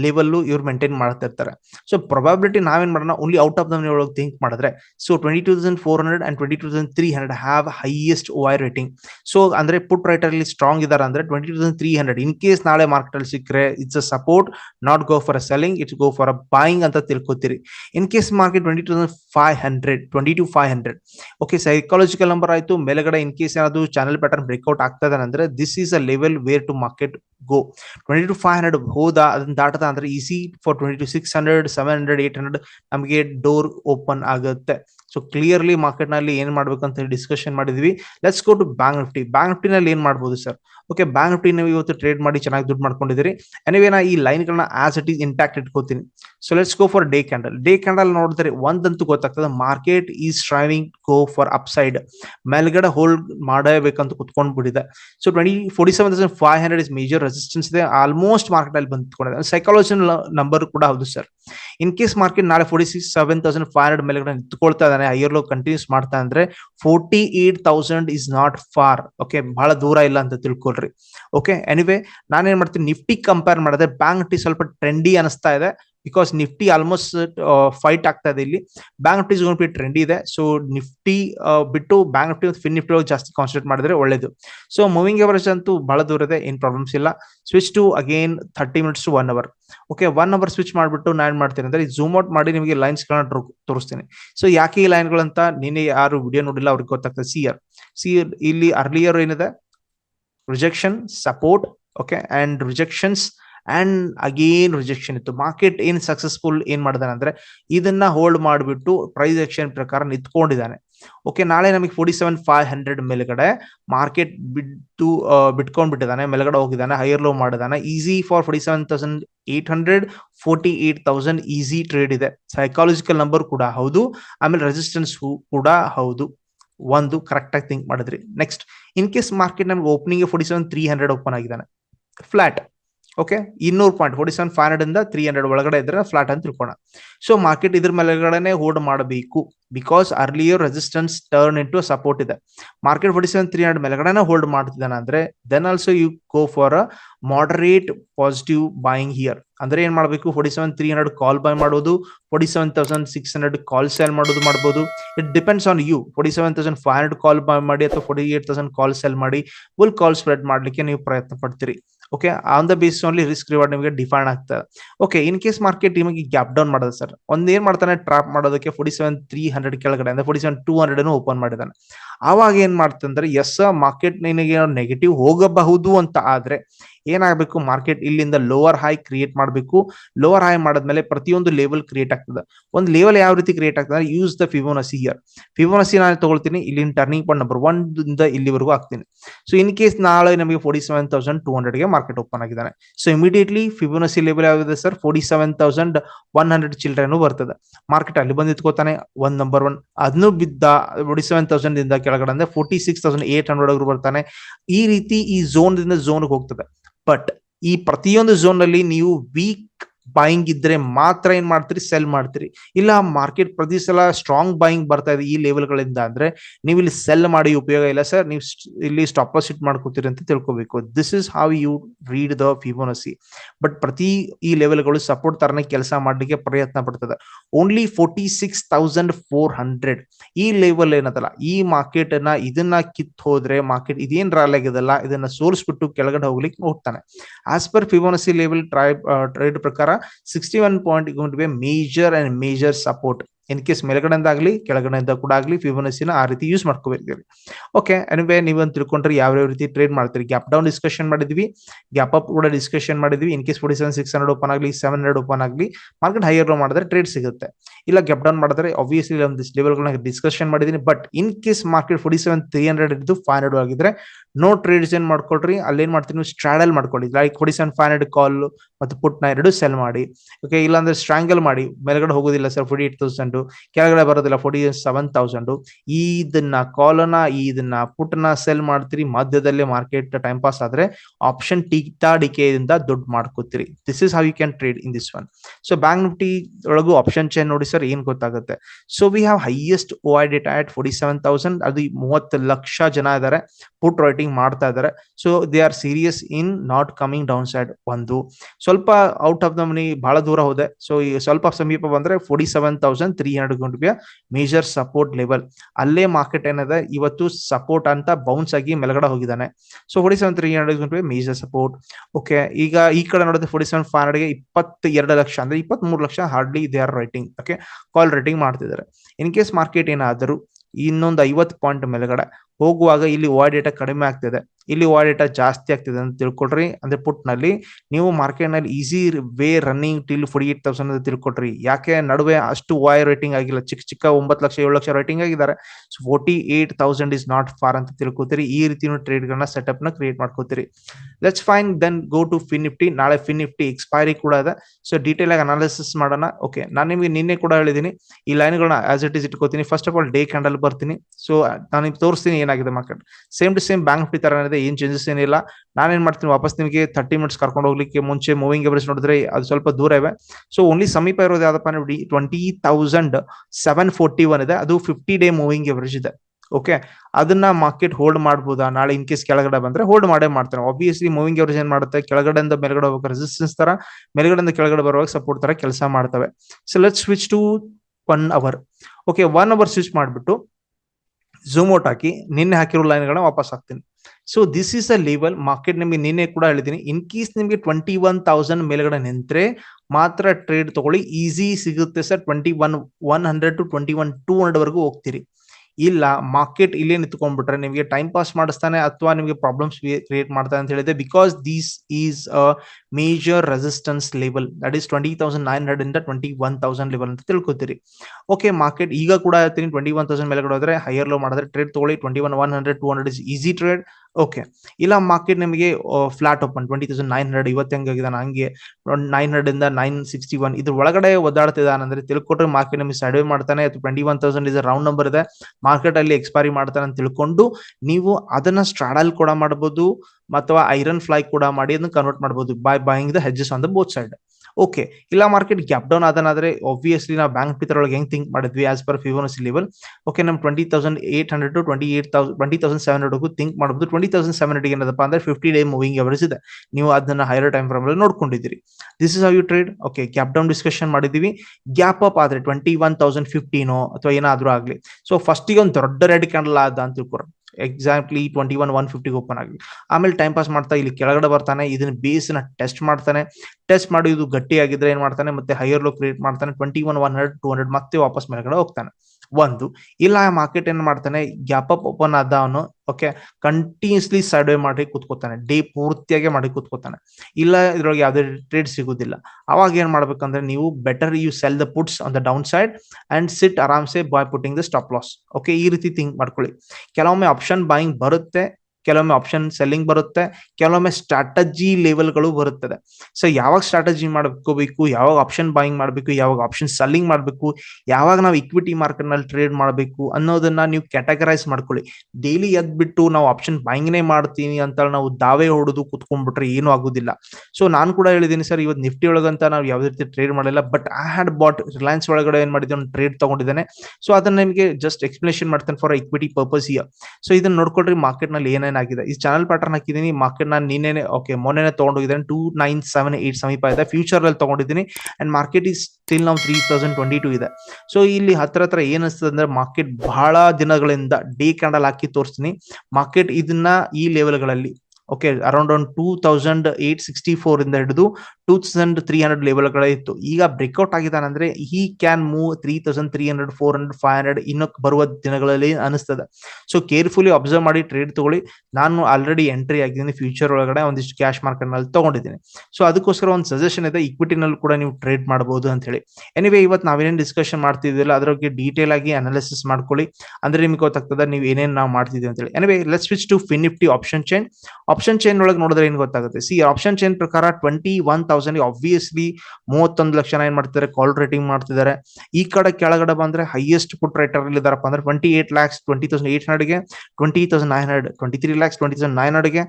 ಲೆವೆಲ್ ಇವ್ರು ಮೇಂಟೈನ್ ಮಾಡ್ತಾ ಇರ್ತಾರೆ ಸೊ ಪ್ರೊಬಾಬಿಲಿಟಿ ನಾವೇನ್ ಮಾಡೋಣ? ಓನ್ಲಿ ಔಟ್ ಆಫ್ ದ ಒಳಗೆ ಥಿಂಕ್ ಮಾಡಿದ್ರೆ. So twenty two thousand four hundred and twenty two thousand three hundred have highest wire rating so ಅಂದ್ರೆ ಪುಟ್ ರೈಟರ್ ಅಲ್ಲಿ ಸ್ಟ್ರಾಂಗ್ ಇದಾರೆ ಅಂದ್ರೆ twenty two thousand three hundred in case ನಾಳೆ market ಅಲ್ಲಿ ಸಿಕ್ಕರೆ it's a support not go for a selling it's go for a buying ಅಂತ ತಿಳ್ಕೊತೀರಿ. In case market twenty two thousand five hundred twenty two five hundred okay psychological number ಆಯ್ತು. ಮೇಲೆಗಡೆ in case ಏನಾದ್ರು channel pattern breakout ಆಗ್ತದ ಅಂದ್ರೆ this is a level where to market go twenty two five hundred ಹೋದ, ಅದನ್ನ ದಾಟದ ಅಂದ್ರೆ easy for twenty two six hundred seven hundred eight hundred ನಮಗೆ ಡೋರ್ ಓಪನ್ ಆಗುತ್ತೆ. ಸೊ ಕ್ಲಿಯರ್ಲಿ ಮಾರ್ಕೆಟ್ನಲ್ಲಿ ಏನ್ ಅಂತ ಡಿಸ್ಕಷನ್ ಮಾಡಿದ್ವಿ. Let's go to bank Nifty bank Nifty ನಲ್ಲಿ ಏನ್ ಮಾಡ್ಬೋದು ಸರ್ ಓಕೆ ಬ್ಯಾಂಕ್ ನಿಫ್ಟಿ ನೀವು ಇವತ್ತು ಟ್ರೇಡ್ ಮಾಡಿ ಚೆನ್ನಾಗಿ ದುಡ್ಡು ಮಾಡ್ಕೊಂಡಿದ್ದೀರಿ. ಎನಿವೇ ನಾ ಈ ಲೈನ್ ಗಳನ್ನ as it is intact ಇಟ್ಕೋತೀನಿ. So let's go for day candle day candle ನೋಡಿದ್ರೆ ಒಂದಂತೂ ಗೊತ್ತಾಗ್ತದೆ. Market is striving go for upside ಮೇಲ್ಗಡೆ ಹೋಲ್ಡ್ ಮಾಡಬೇಕಂತ ಕುತ್ಕೊಂಡ್ ಬಿಟ್ಟಿದೆ so twenty forty seven thousand five hundred is major resistance ಇದೆ. ಆಲ್ಮೋಸ್ಟ್ ಮಾರ್ಕೆಟ್ ಅಲ್ಲಿ ಬಂದ್ಕೊಂಡಿದೆ. ಸೈಕಾಲಜಿ ನಂಬರ್ ಕೂಡ ಹೌದು ಸರ್ ಇನ್ ಕೇಸ್ ಮಾರ್ಕೆಟ್ ನಾಳೆ forty six seven thousand five hundred ಮೇಲೆ ನಿಂತ್ಕೊಳ್ತಾ ಇದ್ದಾನೆ ಹೈಯರ್ ಲೋ ಕಂಟಿನ್ಯೂಸ್ ಮಾಡ್ತಾ ಅಂದ್ರೆ forty eight thousand is not far okay ಬಹಳ ದೂರ ಇಲ್ಲ ಅಂತ ತಿಳ್ಕೊಳ್ರಿ. ಓಕೆ ಎನಿವೆ ನಾನೇನ್ ಮಾಡ್ತೀನಿ? ನಿಫ್ಟಿ ಕಂಪೇರ್ ಮಾಡಿದ್ರೆ ಬ್ಯಾಂಕ್ ನಿಫ್ಟಿ ಸ್ವಲ್ಪ ಟ್ರೆಂಡಿ ಅನಿಸ್ತಾ ಇದೆ. ಬಿಕಾಸ್ ನಿಫ್ಟಿ ಆಲ್ಮೋಸ್ಟ್ ಫೈಟ್ ಆಗ್ತಾ ಇದೆ ಇಲ್ಲಿ. ಬ್ಯಾಂಕ್ ನಿಫ್ಟಿ ಬಿ ಟ್ರೆಂಡ್ ಇದೆ. ಸೊ ನಿಫ್ಟಿ ಬಿಟ್ಟು ಬ್ಯಾಂಕ್ ನಿಫ್ಟಿ ಫಿನ್ ನಿಫ್ಟಿ ಜಾಸ್ತಿ ಕಾನ್ಸಂಟ್ರೇಟ್ ಮಾಡಿದ್ರೆ ಒಳ್ಳೇದು. ಸೊ ಮೂವಿಂಗ್ ಅವರ್ಸ್ ಅಂತೂ ಬಹಳ ದೂರ ಇದೆ. ಏನ್ ಪ್ರಾಬ್ಲಮ್ಸ್ ಇಲ್ಲ. Switch to again thirty minutes to one hour okay one hour switch ಮಾಡಿಬಿಟ್ಟು ನಾನು ಏನ್ ಮಾಡ್ತೀನಿ ಅಂದ್ರೆ ಝೂಮ್ ಔಟ್ ಮಾಡಿ ನಿಮಗೆ ಲೈನ್ಸ್ ಗಳನ್ನ ತೋರಿಸ್ತೀನಿ. ಸೊ ಯಾಕೆ ಈ ಲೈನ್ ಗಳಂತ ನಿನ್ನೆ ಯಾರು ವಿಡಿಯೋ ನೋಡಿಲ್ಲ, ಅವ್ರಿಗೆ ಗೊತ್ತಾಗ್ತದೆ. ಸಿ ಆರ್ ಸಿ ಇಲ್ಲಿ ಅರ್ಲಿಯರ್ ಏನಿದೆ? Rejection support okay and rejections and again rejection ಇತ್ತು. ಮಾರ್ಕೆಟ್ ಏನ್ ಸಕ್ಸಸ್ಫುಲ್ ಏನ್ ಮಾಡಿದಾನೆ ಅಂದ್ರೆ ಇದನ್ನ ಹೋಲ್ಡ್ ಮಾಡಿಬಿಟ್ಟು ಪ್ರೈಸ್ ಆಕ್ಷನ್ ಪ್ರಕಾರ ನಿಂತ್ಕೊಂಡಿದ್ದಾನೆ. ಓಕೆ ನಾಳೆ ನಮಗೆ ಫೋರ್ಟಿ ಸೆವೆನ್ ಫೈವ್ ಹಂಡ್ರೆಡ್ ಮೇಲ್ಗಡೆ ಮಾರ್ಕೆಟ್ ಬಿಟ್ಟು ಬಿಟ್ಕೊಂಡ್ ಬಿಟ್ಟಿದ್ದಾನೆ, ಮೇಲ್ಗಡೆ ಹೋಗಿದ್ದಾನೆ ಹೈಯರ್ ಲೋ ಮಾಡಿದಾನೆ easy for forty seven thousand eight hundred forty eight thousand easy trade ಇದೆ. ಸೈಕಾಲಜಿಕಲ್ ನಂಬರ್ ಕೂಡ ಹೌದು. ಆಮೇಲೆ ರೆಸಿಸ್ಟೆನ್ಸ್ ಕೂಡ ಹೌದು. ಒಂದು ಕರೆಕ್ಟ್ ಆಗಿ ಥಿಂಕ್ ಮಾಡಿದ್ರಿ. ನೆಕ್ಸ್ಟ್ ಇನ್ ಕೇಸ್ ಮಾರ್ಕೆಟ್ ನಮ್ಗೆ opening forty seven three hundred open ಆಗಿದ್ದಾನೆ. ಫ್ಲಾಟ್ ಓಕೆ ಇನ್ನೂರು point forty seven five hundred ಇಂದ ತ್ರೀ ಹಂಡ್ರೆಡ್ ಒಳಗಡೆ ಇದ್ರೆ ಫ್ಲಾಟ್ ಅಂತ ತಿಳ್ಕೋಣ ಸೊ ಮಾರ್ಕೆಟ್ ಇದ್ರ ಮೇಲೆಗಡೆ ಹೋಲ್ಡ್ ಮಾಡಬೇಕು. Because earlier resistance turn into support ಇದೆ. Market forty seven three hundred ಮೇಲೆಗಡೆ ಹೋಲ್ಡ್ ಮಾಡ್ತಿದ್ದಾನೆ ಅಂದ್ರೆ then also you go for a moderate positive buying here ಅಂದ್ರೆ ಏನ್ ಮಾಡಬೇಕು? Forty seven three hundred call buy ಮಾಡೋದು forty seven thousand six hundred call sell ಮಾಡೋದು ಮಾಡ್ಬೋದು. It depends on you forty seven thousand five hundred call buy ಮಾಡಿ ಅಥವಾ forty eight thousand call sell ಮಾಡಿ full ಕಾಲ್ spread ಮಾಡ್ಲಿಕ್ಕೆ ನೀವು ಪ್ರಯತ್ನ ಪಡ್ತೀರಿ. Okay on the base only risk reward ನಿಮಗೆ define ಆಗ್ತದೆ. ಓಕೆ ಇನ್ ಕೇಸ್ ಮಾರ್ಕೆಟ್ ನಿಮಗೆ ಗ್ಯಾಪ್ ಡೌನ್ ಮಾಡೋದು ಸರ್ ಒಂದೇನ್ ಮಾಡ್ತಾನೆ ಟ್ರಾಪ್ ಮಾಡೋದಕ್ಕೆ ಫೋರ್ಟಿ ಸೆವೆನ್ ತ್ರೀ ಹಂಡ್ರೆಡ್ ಕೆಳಗಡೆ, ಅಂದ್ರೆ forty seven two hundred open ಮಾಡಿದಾನೆ. ಆವಾಗ ಏನ್ ಮಾಡ್ತಂದ್ರೆ ಎಸ್ ಮಾರ್ಕೆಟ್ ನಿನಗೆ ನೆಗೆಟಿವ್ ಹೋಗಬಹುದು ಅಂತ ಆದ್ರೆ ಏನಾಗಬೇಕು? ಮಾರ್ಕೆಟ್ ಇಲ್ಲಿಂದ ಲೋವರ್ ಹೈ ಕ್ರಿಯೇಟ್ ಮಾಡಬೇಕು. ಲೋವರ್ ಹೈ ಮಾಡಿದ್ಮೇಲೆ ಪ್ರತಿಯೊಂದು ಲೆವೆಲ್ ಕ್ರಿಯೇಟ್ ಆಗ್ತದೆ. ಒಂದು ಲೆವೆಲ್ ಯಾವ ರೀತಿ ಕ್ರಿಯೇಟ್ ಆಗ್ತದೆ use the Fibonacci year Fibonacci ನಾನು ತಗೊಳ್ತೀನಿ, ಇಲ್ಲಿನ ಟರ್ನಿಂಗ್ ಪಾಯಿಂಟ್ ನಂಬರ್ ಒನ್ ಇಂದ ಇಲ್ಲಿವರೆಗೂ ಹಾಕ್ತೀನಿ. ಸೊ ಇನ್ ಕೇಸ್ ನಾಳೆ ನಮಗೆ ಫೋರ್ಟಿ ಸೆವೆನ್ ತೌಸಂಡ್ ಟೂ ಹಂಡ್ರೆಡ್ಗೆ ಮಾರ್ಕೆಟ್ ಓಪನ್ ಆಗಿದ್ದಾನೆ. So immediately Fibonacci level ಯಾವ್ದಿದೆ sir forty seven thousand one hundred children ಬರ್ತದೆ. ಮಾರ್ಕೆಟ್ ಅಲ್ಲಿ ಬಂದು ಒಂದು ಒನ್ ನಂಬರ್ ಒನ್ ಅದನ್ನು ಬಿದ್ದ ಫೋರ್ಟಿ ಸೆವೆನ್ ತೌಸಂಡ್ ಇಂದ ಕೆಳಗಡೆ ಅಂದ್ರೆ forty six thousand eight hundred ಬರ್ತಾನೆ. ಈ ರೀತಿ ಈ ಝೋನ್ ದಿಂದ ಝೋನ್ಗೆ ಹೋಗ್ತದೆ. ಬಟ್ ಈ ಪ್ರತಿಯೊಂದು ಝೋನ್ನಲ್ಲಿ ನೀವು ವೀಕ್ ಬಾಯಿಂಗ್ ಇದ್ರೆ ಮಾತ್ರ ಏನ್ ಮಾಡ್ತೀರಿ? ಸೆಲ್ ಮಾಡ್ತೀರಿ. ಇಲ್ಲ ಮಾರ್ಕೆಟ್ ಪ್ರತಿ ಸಲ ಸ್ಟ್ರಾಂಗ್ ಬಾಯಿಂಗ್ ಬರ್ತಾ ಇದೆ ಈ ಲೆವೆಲ್ಗಳಿಂದ ಅಂದ್ರೆ ನೀವು ಇಲ್ಲಿ ಸೆಲ್ ಮಾಡಿ ಉಪಯೋಗ ಇಲ್ಲ ಸರ್ ನೀವು ಇಲ್ಲಿ ಸ್ಟಾಪ್ ಲಾಸ್ ಮಾಡ್ಕೋತೀರಿ ಅಂತ ತಿಳ್ಕೊಬೇಕು. This is how you read the Fibonacci but ಪ್ರತಿ ಈ ಲೆವೆಲ್ಗಳು ಸಪೋರ್ಟ್ ತರನೇ ಕೆಲಸ ಮಾಡ್ಲಿಕ್ಕೆ ಪ್ರಯತ್ನ ಪಡ್ತದೆ. Only forty six thousand four hundred ಈ ಲೆವೆಲ್ ಏನದಲ್ಲ? ಈ ಮಾರ್ಕೆಟ್ ಅನ್ನ ಇದನ್ನ ಕಿತ್ ಹೋದ್ರೆ ಮಾರ್ಕೆಟ್ ಇದೇನ್ ರಾಲ್ ಆಗಿದಲ್ಲ ಇದನ್ನ ಸೋಲ್ಸ್ಬಿಟ್ಟು ಕೆಳಗಡೆ ಹೋಗ್ಲಿಕ್ಕೆ ಹೋಗ್ತಾನೆ. As per Fibonacci level try trade ಪ್ರಕಾರ 61 point is going to be a major and major support. In case ಮೇಲ್ಗಡೆಯಿಂದ ಆಗಲಿ, ಕೆಳಗಡೆಯಿಂದ ಕೂಡ ಆಗಲಿ ಫಿಬೋನಸಿನ ಆ ರೀತಿ ಯೂಸ್ ಮಾಡ್ಕೋಬೇಕು ಓಕೆ ಅನಿವೇ ನೀವೊಂದು ತಿಳ್ಕೊಂಡ್ರೆ ಯಾವ ಯಾವ ರೀತಿ ಟ್ರೇಡ್ ಮಾಡ್ತೀರಿ? ಗ್ಯಾಪ್ ಡೌನ್ ಡಿಸ್ಕಷನ್ ಮಾಡಿದ್ವಿ. ಗ್ಯಾಪ್ ಅಪ್ ಕೂಡ ಡಿಸ್ಕಷನ್ ಮಾಡಿದ್ವಿ. In case forty seven six hundred open ಆಗಲಿ ಸೆವೆನ್ ಹಂಡ್ರೆಡ್ ಓಪನ್ ಆಗಲಿ ಮಾರ್ಕೆಟ್ ಹೈಯರ್ ಲೋ ಮಾಡಿದ್ರೆ ಟ್ರೇಡ್ ಸಿಗುತ್ತೆ. ಇಲ್ಲ ಗ್ಯಾಪ್ ಡೌನ್ ಮಾಡಿದ್ರೆ ಆಬ್ವಿಯಸ್ಲಿ ಒಂದು ಲೆವೆಲ್ಗಳನ್ನ ಡಿಸ್ಕಷನ್ ಮಾಡಿದೀನಿ but in case market forty seven three hundred ಇದ್ದು ಫೈವ್ ಹಂಡ್ರೆಡ್ ಆಗಿದ್ರೆ ನೋ ಟ್ರೇಡ್ಸ್ ಏನ್ ಮಾಡ್ಕೊಳ್ರಿ? ಅಲ್ಲೇನ್ ಮಾಡ್ತೀನಿ ನೀವು? ಸ್ಟ್ರಾಡಲ್ ಮಾಡ್ಕೊಳ್ಳಿ. Like forty seven five hundred call ಮತ್ತು ಪುಟ್ನ ಎರಡು ಸೆಲ್ ಮಾಡಿ. ಓಕೆ ಇಲ್ಲಾಂದ್ರೆ ಸ್ಟ್ರಾಂಗಲ್ ಮಾಡಿ. ಮೇಲ್ಗಡೆ ಹೋಗೋದಿಲ್ಲ ಸರ್ ಫೋರ್ಟಿ ಏಟ್ ತೌಸಂಡ್ ಕೆಳಗಡೆ ಬರೋದಿಲ್ಲ ಫೋರ್ಟಿ ಸೆವೆನ್ ತೌಸಂಡ್ ಇದನ್ನ ಕಾಲನ ಇದನ್ನ ಪುಟ್ನ ಸೆಲ್ ಮಾಡ್ತೀರಿ, ಮಧ್ಯದಲ್ಲಿ ಮಾರ್ಕೆಟ್ ಟೈಮ್ ಪಾಸ್ ಆದ್ರೆ ಆಪ್ಷನ್ ಟೀಟಾ ಡಿಕೆಯಿಂದ ದುಡ್ಡು ಮಾಡ್ಕೋತೀರಿ. This is how you can trade in this one so bank Nifty ಒಳಗೂ ಆಪ್ಷನ್ ಚೇನ್ ನೋಡಿ ಸರ್ ಏನ್ ಗೊತ್ತಾಗುತ್ತೆ? So we have highest O I data at forty seven thousand ಅದು ಮೂವತ್ತು ಲಕ್ಷ ಜನ ಇದ್ದಾರೆ ಪುಟ್ ರೈಟಿಂಗ್ ಮಾಡ್ತಾ ಇದ್ದಾರೆ so they are serious in not coming down side ಒಂದು. ಸ್ವಲ್ಪ ಔಟ್ ಆಫ್ ದ ಮನಿ ಬಹಳ ದೂರ ಹೋದೆ. ಸೊ ಈ ಸ್ವಲ್ಪ ಸಮೀಪ ಬಂದ್ರೆ forty seven thousand three hundred be major support level ಅಲ್ಲೇ ಮಾರ್ಕೆಟ್ ಏನಿದೆ, ಇವತ್ತು ಸಪೋರ್ಟ್ ಅಂತ ಬೌನ್ಸ್ ಆಗಿ ಮೇಲ್ಗಡೆ ಹೋಗಿದ್ದಾನೆ. So forty seven three hundred ಗೊಂಡು major support okay ಈಗ ಈ ಕಡೆ ನೋಡಿದ್ರೆ ಫೋರ್ಟಿ ಸೆವೆನ್ ಫೈವ್ ಹಂಡ್ರೆಡ್ಗೆ ಇಪ್ಪತ್ತ ಎರಡು ಲಕ್ಷ, ಅಂದ್ರೆ ಇಪ್ಪತ್ತ್ ಮೂರು lakh hardly they are writing okay call writing ಮಾಡ್ತಿದ್ದಾರೆ. ಇನ್ ಕೇಸ್ ಮಾರ್ಕೆಟ್ ಏನಾದರೂ ಇನ್ನೊಂದು ಐವತ್ತು ಪಾಯಿಂಟ್ ಮೇಲ್ಗಡೆ ಹೋಗುವಾಗ ಇಲ್ಲಿ ಓ ಡೇಟಾ ಕಡಿಮೆ ಆಗ್ತಿದೆ. ಇಲ್ಲಿ ಓ ಡೇಟಾ ಜಾಸ್ತಿ ಆಗ್ತಿದೆ ಅಂತ ತಿಳ್ಕೊಳ್ರಿ. ಅಂದ್ರೆ ಪುಟ್ನಲ್ಲಿ ನೀವು ಮಾರ್ಕೆಟ್ನಲ್ಲಿ easy way running till forty eight thousand ಅಂತ ತಿಳ್ಕೊಳ್ರಿ. ಯಾಕೆ? ನಡುವೆ ಅಷ್ಟು ವಾಯ್ ರೇಟಿಂಗ್ ಆಗಿಲ್ಲ. ಚಿಕ್ಕ ಚಿಕ್ಕ ಒಂಬತ್ತು ಲಕ್ಷ, ಏಳು ಲಕ್ಷ ರೇಟಿಂಗ್ ಆಗಿದ್ದಾರೆ. So forty eight thousand is not far ಅಂತ ತಿಳ್ಕೊತೀರಿ. ಈ ರೀತಿಯೂ ಟ್ರೇಡ್ ಗಳನ್ನ ಸೆಟಪ್ನ ಕ್ರಿಯೇಟ್ ಮಾಡ್ಕೋತೀರಿ. Let's fine then go to fin Nifty ನಾಳೆ ಫಿನ್ ನಿಫ್ಟಿ ಎಕ್ಸ್ಪೈರಿ ಕೂಡ ಇದೆ. ಸೊ ಡೀಟೇಲ್ ಆಗಿ ಅನಾಲಿಸಿಸ್ ಮಾಡೋಣ. ಓಕೆ ನಾನು ನಿಮಗೆ ನಿನ್ನೆ ಕೂಡ ಹೇಳಿದೀನಿ. ಈ ಲೈನ್ಗಳನ್ನ as it is ಇಟ್ಕೋತೀನಿ. First of all day candle ಬರ್ತೀನಿ. ಸೊ ನಾನು ನಿಮ್ಗೆ ತೋರಿಸ್ತೀನಿ ಏನಾಗಿದೆ market same to same bank Nifty ತರ ಇದೆ, ಏನ್ ಚೇಂಜಸ್ ಏನಿಲ್ಲ. ನಾನೇನ್ ಮಾಡ್ತೀನಿ, ವಾಪಸ್ ನಿಮಗೆ ತರ್ಟಿ ಮಿನಿಟ್ಸ್ ಕರ್ಕೊಂಡು ಹೋಗ್ಲಿಕ್ಕೆ ಮುಂಚೆ ಮೂವಿಂಗ್ ಎವರೇಜ್ ನೋಡಿದ್ರೆ ಅದು ಸ್ವಲ್ಪ ದೂರ ಇವೆ. ಸೊ ಓನ್ಲಿ ಸಮೀಪ ಇರೋದು ಯಾವ್ದಪ್ಪ ನೋಡಿ twenty thousand seven forty one ಇದೆ. ಅದು ಫಿಫ್ಟಿ ಡೇ ಮೂವಿಂಗ್ ಎವರೇಜ್ ಇದೆ. ಓಕೆ ಅದನ್ನ ಮಾರ್ಕೆಟ್ ಹೋಲ್ಡ್ ಮಾಡ್ಬೋದಾ? ನಾಳೆ ಇನ್ ಕೇಸ್ ಕೆಳಗಡೆ ಬಂದ್ರೆ ಹೋಲ್ಡ್ ಮಾಡೇ ಮಾಡ್ತಾರೆ. ಆಬ್ವಿಯಸ್ಲಿ ಮೂವಿಂಗ್ ಎವರೇಜ್ ಏನ್ ಮಾಡುತ್ತೆ? ಇಂದ ಮೇಲ್ಗಡೆ ಹೋಗಕ್ಕೆ ರೆಸಿಸ್ಟೆನ್ಸ್ ತರ, ಮೇಲ್ಗಡೆಯಿಂದ ಕೆಳಗಡೆ ಬರುವಾಗ ಸಪೋರ್ಟ್ ತರ ಕೆಲಸ ಮಾಡ್ತವೆ. So let switch to one hour okay one hour switch ಮಾಡ್ಬಿಟ್ಟು ಝೂಮ್ ಔಟ್ ಹಾಕಿ ನಿನ್ನೆ ಹಾಕಿರೋ ಲೈನ್ಗಳನ್ನ ವಾಪಸ್ ಹಾಕ್ತೀನಿ. So this is a level market ನಿಮಗೆ ನಿನ್ನೆ ಕೂಡ ಹೇಳಿದ್ದೀನಿ ಇನ್ ಕೇಸ್ ನಿಮಗೆ ಟ್ವೆಂಟಿ ಒನ್ ತೌಸಂಡ್ ಮೇಲ್ಗಡೆ ನಿಂತರೆ ಮಾತ್ರ ಟ್ರೇಡ್ ತಗೊಳ್ಳಿ. ಈಸಿ ಸಿಗುತ್ತೆ sir twenty one one hundred to twenty one two hundred ವರೆಗೂ ಹೋಗ್ತೀರಿ. ಇಲ್ಲ ಮಾರ್ಕೆಟ್ ಇಲ್ಲೇ ನಿಂತ್ಕೊಂಡ್ಬಿಟ್ರೆ ನಿಮಗೆ ಟೈಮ್ ಪಾಸ್ ಮಾಡಿಸ್ತಾನೆ ಅಥವಾ ನಿಮಗೆ ಪ್ರಾಬ್ಲಮ್ಸ್ ಕ್ರಿಯೇಟ್ ಮಾಡ್ತಾನೆ ಅಂತ ಹೇಳಿದೆ because these is a major resistance level that is twenty thousand nine hundred ಇಂದ ಟ್ವೆಂಟಿ ಒನ್ ತೌಸಂಡ್ ಲೆವೆಲ್ ಅಂತ ತಿಳ್ಕೊತೀರಿ. ಓಕೆ ಮಾರ್ಕೆಟ್ ಈಗ ಕೂಡ ಹೇಳ್ತೀನಿ ಟ್ವೆಂಟಿ ಒನ್ ತೌಸಂಡ್ ಮೇಲೆ ಹೋದ್ರೆ ಹೈಯರ್ ಲೋ ಮಾಡಿದ್ರೆ ಟ್ರೇಡ್ ತಗೊಳ್ಳಿ twenty one one hundred two hundred is easy trade okay ಇಲ್ಲ ಮಾರ್ಕೆಟ್ ನಿಮಗೆ flat open twenty thousand nine hundred ಇವತ್ತು ಹೆಂಗಾಗಿದ್ದಾನೆ ಹಂಗೆ ನೈನ್ ಹಂಡ್ರೆಡ್ ಇಂದ ನೈನ್ ಸಿಕ್ಸ್ಟಿ ಒನ್ ಇದ್ರ ಒಳಗಡೆ ಒದ್ದಾಡ್ತಿದ್ದಾನೆ ಅಂದ್ರೆ ತಿಳ್ಕೊಟ್ರೆ ಮಾರ್ಕೆಟ್ ನಿಮಗೆ ಸರ್ವೆ ಮಾಡ್ತಾನೆ. Twenty one thousand is round number ಇದೆ. ಮಾರ್ಕೆಟ್ ಅಲ್ಲಿ ಎಕ್ಸ್ಪೈರಿ ಮಾಡ್ತಾನೆ ಅಂತ ತಿಳ್ಕೊಂಡು ನೀವು ಅದನ್ನ ಸ್ಟ್ರಾಡಲ್ ಕೂಡ ಮಾಡಬಹುದು ಅಥವಾ ಐರನ್ ಫ್ಲೈ ಕೂಡ ಮಾಡಿ ಅದನ್ನ ಕನ್ವರ್ಟ್ ಮಾಡಬಹುದು by buying the hedges on the both side okay ಇಲ್ಲ ಮಾರ್ಕೆಟ್ ಗ್ಯಾಪ್ ಡೌನ್ ಆದನಾದ್ರೆ ಆಬ್ವಿಯಸ್ಲಿ ನಾವು ಬ್ಯಾಂಕ್ ಪಿತರ್ ಒಳಗೆ ಹೆಂಗ್ ಥಿಂಕ್ ಮಾಡಿದ್ವಿ as per Fibonacci level okay ನಮ್ twenty thousand eight hundred to twenty eight thousand twenty thousand seven hundred think ಮಾಡಬಹುದು twenty thousand seven hundred ಏನದಪ್ಪ ಅಂದ್ರೆ ಫಿಫ್ಟಿ ಡೇ ಮೂವಿಂಗ್ ಎವರೇಜ್ ಇದೆ. ನೀವು ಅದನ್ನ ಹೈಯರ್ ಟೈಮ್ ಫ್ರಮ್ ಅಲ್ಲಿ ನೋಡ್ಕೊಂಡಿದ್ದೀರಿ. This is how you trade okay gap down discussion ಮಾಡಿದೀವಿ gap up ಆದ್ರೆ twenty one thousand ಫಿಫ್ಟೀನೋ ಅಥವಾ ಏನಾದ್ರೂ ಆಗಲಿ. ಸೊ ಫಸ್ಟಿಗೆ ಒಂದು ದೊಡ್ಡ ರೆಡ್ ಕ್ಯಾಂಡಲ್ ಆದ ಅಂತ ತಿಳ್ಕೊರ ಎಕ್ಸಾಕ್ಟ್ಲಿ ಟ್ವೆಂಟಿ ಒನ್ ಒನ್ ಫಿಫ್ಟಿಗೆ ಓಪನ್ ಆಗಲಿ ಆಮೇಲೆ ಟೈಮ್ ಪಾಸ್ ಮಾಡ್ತಾ ಇಲ್ಲಿ ಕೆಳಗಡೆ ಬರ್ತಾನೆ, ಇದನ್ನ ಬೇಸ್ನ ಟೆಸ್ಟ್ ಮಾಡ್ತಾನೆ. ಟೆಸ್ಟ್ ಮಾಡಿ ಇದು ಗಟ್ಟಿ ಆಗಿದ್ರೆ ಏನ್ ಮಾಡ್ತಾನೆ? ಮತ್ತೆ ಹೈಯರ್ ಲೋ ಕ್ರಿಯೇಟ್ ಮಾಡ್ತಾನೆ. Twenty one one hundred two hundred ಮತ್ತೆ ವಾಪಸ್ ಮೇಲ್ಗಡೆ ಹೋಗ್ತಾನೆ. ಒಂದು, ಇಲ್ಲ ಮಾರ್ಕೆಟ್ ಏನ್ ಮಾಡ್ತಾನೆ ಗ್ಯಾಪ್ ಅಪ್ ಓಪನ್ ಆದ ಅವನು ಓಕೆ ಕಂಟಿನ್ಯೂಸ್ಲಿ ಸೈಡ್ ವೇ ಮಾಡಿ ಕೂತ್ಕೋತಾನೆ ಡೇ ಪೂರ್ತಿಯಾಗಿ ಮಾಡಿ ಕೂತ್ಕೋತಾನೆ. ಇಲ್ಲ, ಇದ್ರೊಳಗೆ ಯಾವುದೇ ಟ್ರೇಡ್ ಸಿಗುದಿಲ್ಲ. ಅವಾಗ ಏನ್ ಮಾಡ್ಬೇಕಂದ್ರೆ, ನೀವು better you sell the puts on the down side and sit ಆರಾಮ್ಸೆ by putting the stop loss okay ಈ ರೀತಿ ಥಿಂಕ್ ಮಾಡ್ಕೊಳ್ಳಿ. ಕೆಲವೊಮ್ಮೆ ಆಪ್ಷನ್ ಬಾಯಿಂಗ್ ಬರುತ್ತೆ ಕೆಲವೊಮ್ಮೆ ಆಪ್ಷನ್ ಸೆಲ್ಲಿಂಗ್ ಬರುತ್ತೆ, ಕೆಲವೊಮ್ಮೆ ಸ್ಟ್ರಾಟಜಿ ಲೆವೆಲ್ಗಳು ಬರುತ್ತದೆ. ಸೊ ಯಾವಾಗ ಸ್ಟ್ರಾಟಜಿ ಮಾಡ್ಕೋಬೇಕು, ಯಾವಾಗ ಆಪ್ಷನ್ ಬಾಯಿಂಗ್ ಮಾಡಬೇಕು, ಯಾವಾಗ ಆಪ್ಷನ್ ಸೆಲ್ಲಿಂಗ್ ಮಾಡಬೇಕು, ಯಾವಾಗ ನಾವು ಇಕ್ವಿಟಿ ಮಾರ್ಕೆಟ್ನಲ್ಲಿ ಟ್ರೇಡ್ ಮಾಡಬೇಕು ಅನ್ನೋದನ್ನ ನೀವು ಕ್ಯಾಟಗರೈಸ್ ಮಾಡ್ಕೊಳ್ಳಿ. ಡೈಲಿ ಎದ್ಬಿಟ್ಟು ನಾವು ಆಪ್ಷನ್ ಬಾಯಿಂಗ್ನೇ ಮಾಡ್ತೀನಿ ಅಂತ ನಾವು ದಾವೆ ಹೊಡೆದು ಕುತ್ಕೊಂಡ್ಬಿಟ್ರೆ ಏನೂ ಆಗುದಿಲ್ಲ. ಸೊ ನಾನು ಕೂಡ ಹೇಳಿದ್ದೀನಿ ಸರ್, ಇವತ್ತು ನಿಫ್ಟಿ ಒಳಗಂತ ನಾವು ಯಾವುದೇ ರೀತಿ ಟ್ರೇಡ್ ಮಾಡಿಲ್ಲ but I had bought Reliance ಒಳಗಡೆ ಏನ್ ಮಾಡಿದ್ದೆ, ಒಂದು ಟ್ರೇಡ್ ತಗೊಂಡಿದ್ದೇನೆ. ಸೊ ಅದನ್ನ ನಿಮಗೆ ಜಸ್ಟ್ ಎಕ್ಸ್ಪ್ಲೇಷನ್ ಮಾಡ್ತೇನೆ for equity purpose here so ಇದನ್ನ ನೋಡ್ಕೊಳ್ರಿ ಮಾರ್ಕೆಟ್ನಲ್ಲಿ ಏನೇನಾಗಿದೆ ಈ ಚಾನಲ್ ಪ್ಯಾಟರ್ನ್ ಹಾಕಿದ್ದೀನಿ. ಮಾರ್ಕೆಟ್ ನಾನು ನಿನ್ನೆ ಓಕೆ ಮೊನ್ನೆ ತಗೊಂಡೋಗಿದ್ದೇನೆ. ಟೂ ನೈನ್ ಸೆವೆನ್ ಏಟ್ ಸಮೀಪ ಇದೆ. ಫ್ಯೂಚರ್ ಅಲ್ಲಿ ತಗೊಂಡಿದ್ದೀನಿ. ಅಂಡ್ ಮಾರ್ಕೆಟ್ ಈಸ್ ಸ್ಟಿಲ್ ನಾವು ತ್ರೀ ತೌಸಂಡ್ ಟ್ವೆಂಟಿ ಟೂ ಇದೆ. ಸೊ ಇಲ್ಲಿ ಹತ್ರ ಹತ್ರ ಏನಿಸ್ತದೆ ಅಂದ್ರೆ ಮಾರ್ಕೆಟ್ ಬಹಳ ದಿನಗಳಿಂದ ಡೇ ಕ್ಯಾಂಡಲ್ ಹಾಕಿ ತೋರಿಸ್ತೀನಿ. ಮಾರ್ಕೆಟ್ ಇದನ್ನ ಈ ಲೆವೆಲ್ಗಳಲ್ಲಿ ಓಕೆ ಅರೌಂಡ್ ಒಂದು two thousand eight sixty four ಇಂದ ಹಿಡಿದು ಟೂ ತೌಸಂಡ್ ತ್ರೀ ಹಂಡ್ರೆಡ್ ಲೆವೆಲ್ಗಳೇ ಇತ್ತು. ಈಗ ಬ್ರೇಕ್ಔಟ್ ಆಗಿದ್ದಾನೆ ಅಂದ್ರೆ he can move three thousand three hundred four hundred five hundred ಇನ್ನು ಬರುವ ದಿನಗಳಲ್ಲಿ ಅನಿಸ್ತದೆ ಸೊ ಕೇರ್ಫುಲಿ ಅಬ್ಸರ್ವ್ ಮಾಡಿ ಟ್ರೇಡ್ ತಗೊಳ್ಳಿ. ನಾನು ಆಲ್ರೆಡಿ ಎಂಟ್ರಿ ಆಗಿದ್ದೀನಿ ಫ್ಯೂಚರ್ ಒಳಗಡೆ ಒಂದಿಷ್ಟು ಕ್ಯಾಶ್ ಮಾರ್ಕೆಟ್ನಲ್ಲಿ ತಗೊಂಡಿದ್ದೀನಿ. ಸೊ ಅದಕ್ಕೋಸ್ಕರ ಒಂದು ಸಜೆಷನ್ ಇದೆ ಇಕ್ವಿಟಿನಲ್ಲಿ ಕೂಡ ನೀವು ಟ್ರೇಡ್ ಮಾಡಬಹುದು ಅಂತ ಹೇಳಿ. ಎನಿವೇ ಇವತ್ತು ನಾವೇನೇನು ಡಿಸ್ಕಷನ್ ಮಾಡ್ತಿದ್ದಿಲ್ಲ, ಅದ್ರ ಬಗ್ಗೆ ಡೀಟೇಲ್ ಆಗಿ ಅನಾಲಿಸಿಸ್ ಮಾಡ್ಕೊಳ್ಳಿ. ಅಂದ್ರೆ ನಿಮ್ಗೆ ಗೊತ್ತಾಗ್ತದೆ, ನೀವು ಏನೇನು ನಾವು ಮಾಡ್ತಿದ್ದೀವಿ ಅಂತ ಹೇಳಿ. Anyway let switch to FinNifty option chain option chain ಒಳಗೆ ನೋಡಿದ್ರೆ ಏನ್ ಗೊತ್ತಾಗುತ್ತೆ? ಸಿ ಆಪ್ಷನ್ ಚೈನ್ ಪ್ರಕಾರ ಟ್ವೆಂಟಿ ಒನ್ ತೌಸಂಡ್ ಆಬ್ವಿಯಸ್ಲಿ ಮೂವತ್ತೊಂದು ಲಕ್ಷ ಏನ್ ಮಾಡ್ತಿದ್ದಾರೆ ಕಾಲ್ ರೇಟಿಂಗ್ ಮಾಡ್ತಿದ್ದಾರೆ ಈ ಕಡೆ ಕೆಳಗಡೆ ಬಂದ್ರೆ ಹೈಯೆಸ್ಟ್ ಪುಟ್ ರೈಟರ್ ಇದಾರಪ್ಪ ಅಂದ್ರೆ twenty eight lakhs twenty thousand eight ಹಂಡ್ರೆಡ್ಗೆ twenty thousand nine hundred twenty three lakhs twenty thousand nine ಹಂಡ್ರೆಡ್ಗೆ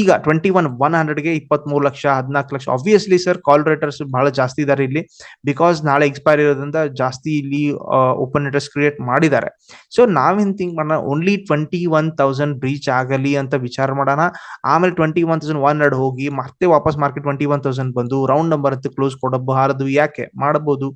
ಈಗ ಟ್ವೆಂಟಿ ಒನ್ ಒನ್ ಹಂಡ್ರೆಡ್ಗೆ ಇಪ್ಪತ್ಮೂರು ಲಕ್ಷ, ಹದಿನಾಲ್ಕು lakh. Obviously sir call writers ಬಹಳ ಜಾಸ್ತಿ ಇದಾರೆ ಇಲ್ಲಿ ಬಿಕಾಸ್ ನಾಳೆ ಎಕ್ಸ್ಪೈರ್ ಇರೋದ್ರಿಂದ ಜಾಸ್ತಿ ಇಲ್ಲಿ ಓಪನ್ ರೇಟರ್ಸ್ ಕ್ರಿಯೇಟ್ ಮಾಡಿದ್ದಾರೆ. ಸೊ ನಾವೇನ್ ಥಿಂಕ್ ಮಾಡೋಣ? Only twenty one thousand breach ಆಗಲಿ ಅಂತ ವಿಚಾರ ಮಾಡೋಣ. ಆಮೇಲೆ twenty one thousand one hundred ಹೋಗಿ ಮತ್ತೆ ವಾಪಸ್ ಮಾರ್ಕೆಟ್ ಟ್ವೆಂಟಿ ಒನ್ ತೌಸಂಡ್ ಬಂದು ರೌಂಡ್ ನಂಬರ್ ಹತ್ತು ಕ್ಲೋಸ್ ಕೊಡಬಾರದು ಯಾಕೆ? ಮಾಡಬಹುದು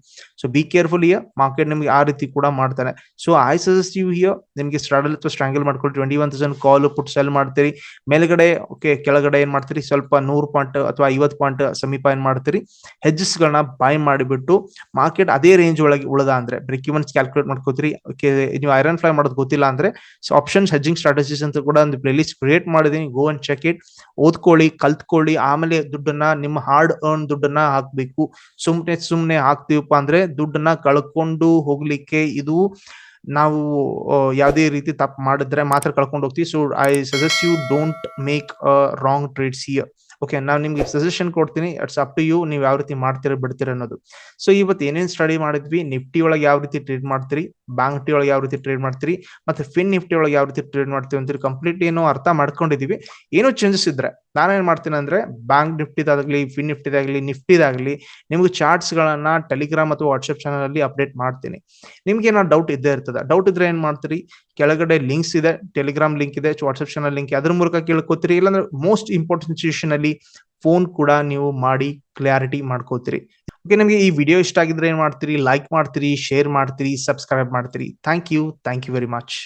so be careful here market ನಿಮ್ಗೆ ಆ ರೀತಿ ಕೂಡ ಮಾಡ್ತಾನೆ. So I suggest you here ನಿಮ್ಗೆ ಸ್ಟ್ರಾಡಲ್ ಅಥವಾ ಸ್ಟ್ರಾಂಗಲ್ ಮಾಡ್ಕೊಳ್ಳಿ twenty one thousand call put sell ಮಾಡ್ತೀರಿ. ಮೇಲ್ಗಡೆ ಓಕೆ ಕೆಳಗಡೆ ಏನ್ ಮಾಡ್ತೀರಿ? ಸ್ವಲ್ಪ ನೂರು ಪಾಯಿಂಟ್ ಅಥವಾ ಐವತ್ತು ಪಾಯಿಂಟ್ ಸಮೀಪ ಏನ್ ಮಾಡ್ತೀರಿ? ಹೆಜ್ಜಸ್ ಗಳನ್ನ ಬೈ ಮಾಡಿಬಿಟ್ಟು ಮಾರ್ಕೆಟ್ ಅದೇ ರೇಂಜ್ ಒಳಗೆ ಉಳದ ಅಂದ್ರೆ ಬ್ರೇಕ್ ಇವನ್ಸ್ ಕ್ಯಾಲ್ಕುಲೇಟ್ ಮಾಡ್ಕೋತೀರಿ. ಓಕೆ ನೀವು ಐರನ್ ಫ್ಲೈ ಮಾಡೋದು ಗೊತ್ತಿಲ್ಲ ಅಂದ್ರೆ ಸೊ ಆಪ್ಷನ್ಸ್ ಹೆಜ್ಜಿಂಗ್ ಸ್ಟ್ರಾಟಜೀಸ್ ಅಂತ ಕೂಡ ಒಂದು ಪ್ಲೇಲಿಸ್ಟ್ ಕ್ರಿಯೇಟ್ ಮಾಡಿದೀನಿ ಗೋ ಅಂಡ್ ಚೆಕ್ ಇಟ್ ಓದ್ಕೊಳ್ಳಿ, ಕಲ್ತ್ಕೊಳ್ಳಿ. ಆಮೇಲೆ ದುಡ್ಡನ್ನ ನಿಮ್ಮ ಹಾರ್ಡ್ ಅರ್ನ್ ದುಡ್ಡನ್ನ ಹಾಕ್ಬೇಕು. ಸುಮ್ನೆ ಸುಮ್ನೆ ಹಾಕ್ತೀವಪ್ಪ ಅಂದ್ರೆ ದುಡ್ಡನ್ನ ಕಳ್ಕೊಂಡು ಹೋಗ್ಲಿಕ್ಕೆ ಇದು ನಾವು ಯಾವುದೇ ರೀತಿ ತಪ್ಪು ಮಾಡಿದ್ರೆ ಮಾತ್ರ ಕಳ್ಕೊಂಡು ಹೋಗ್ತೀವಿ. So I suggest you don't make wrong trades here okay ನಾನು ನಿಮ್ಗೆ ಸಜೆಷನ್ ಕೊಡ್ತೀನಿ. ಇಟ್ಸ್ ಅಪ್ ಟು ಯು ನೀವು ಯಾವ ರೀತಿ ಮಾಡ್ತೀರಾ, ಬಿಡ್ತೀರ ಅನ್ನೋದು. ಸೊ ಇವತ್ತು ಏನೇನ್ ಸ್ಟಡಿ ಮಾಡಿದ್ವಿ? ನಿಫ್ಟಿ ಒಳಗೆ ಯಾವ ರೀತಿ ಟ್ರೇಡ್ ಮಾಡ್ತೀರಿ? ಬ್ಯಾಂಕ್ ಟಿ ಒಳಗೆ ಯಾವ ರೀತಿ ಟ್ರೇಡ್ ಮಾಡ್ತೀರಿ? ಮತ್ತೆ ಫಿನ್ ನಿಫ್ಟಿ ಒಳಗೆ ಯಾವ ರೀತಿ ಟ್ರೇಡ್ ಮಾಡ್ತೀವಿ ಅಂತ ಕಂಪ್ಲೀಟ್ ಏನೋ ಅರ್ಥ ಮಾಡ್ಕೊಂಡಿದೀವಿ. ಏನೋ ಚೇಂಜಸ್ ಇದ್ರೆ ನಾನೇನ್ ಮಾಡ್ತೀನಿ ಅಂದ್ರೆ ಬ್ಯಾಂಕ್ ನಿಫ್ಟಿದಾಗ್ಲಿ ಫಿನ್ ನಿಫ್ಟಿದಾಗ್ಲಿ ನಿಫ್ಟಿದಾಗ್ಲಿ ನಿಮ್ಗೆ ಚಾರ್ಟ್ಸ್ ಗಳನ್ನ ಟೆಲಿಗ್ರಾಮ್ ಅಥವಾ ವಾಟ್ಸ್ಆಪ್ ಚಾನಲ್ ಅಲ್ಲಿ ಅಪ್ಡೇಟ್ ಮಾಡ್ತೀನಿ. ನಿಮ್ಗೆ ಏನೋ ಡೌಟ್ ಇದ್ದೇ ಇರ್ತದೆ. ಡೌಟ್ ಇದ್ರೆ ಏನ್ ಮಾಡ್ತೀರಿ? ಕೆಳಗಡೆ ಲಿಂಕ್ಸ್ ಇದೆ ಟೆಲಿಗ್ರಾಮ್ ಲಿಂಕ್ ಇದೆ ವಾಟ್ಸ್ಆಪ್ ಚಾನಲ್ ಲಿಂಕ್ ಅದ್ರ ಮೂಲಕ ಕೇಳ್ಕೊತೀರಿ. ಇಲ್ಲಾಂದ್ರೆ ಮೋಸ್ಟ್ ಇಂಪಾರ್ಟೆಂಟ್ ಸಿಚುಯೇಷನ್ ಅಲ್ಲಿ ಫೋನ್ ಕೂಡ ನೀವು ಮಾಡಿ ಕ್ಲಾರಿಟಿ ಮಾಡ್ಕೋತೀರಿ. ಓಕೆ ನಿಮಗೆ ಈ ವಿಡಿಯೋ ಇಷ್ಟ ಆಗಿದ್ರೆ ಏನ್ ಮಾಡ್ತೀರಿ? ಲೈಕ್ ಮಾಡ್ತೀರಿ ಶೇರ್ ಮಾಡ್ತೀರಿ ಸಬ್ಸ್ಕ್ರೈಬ್ ಮಾಡ್ತೀರಿ. Thank you thank you very much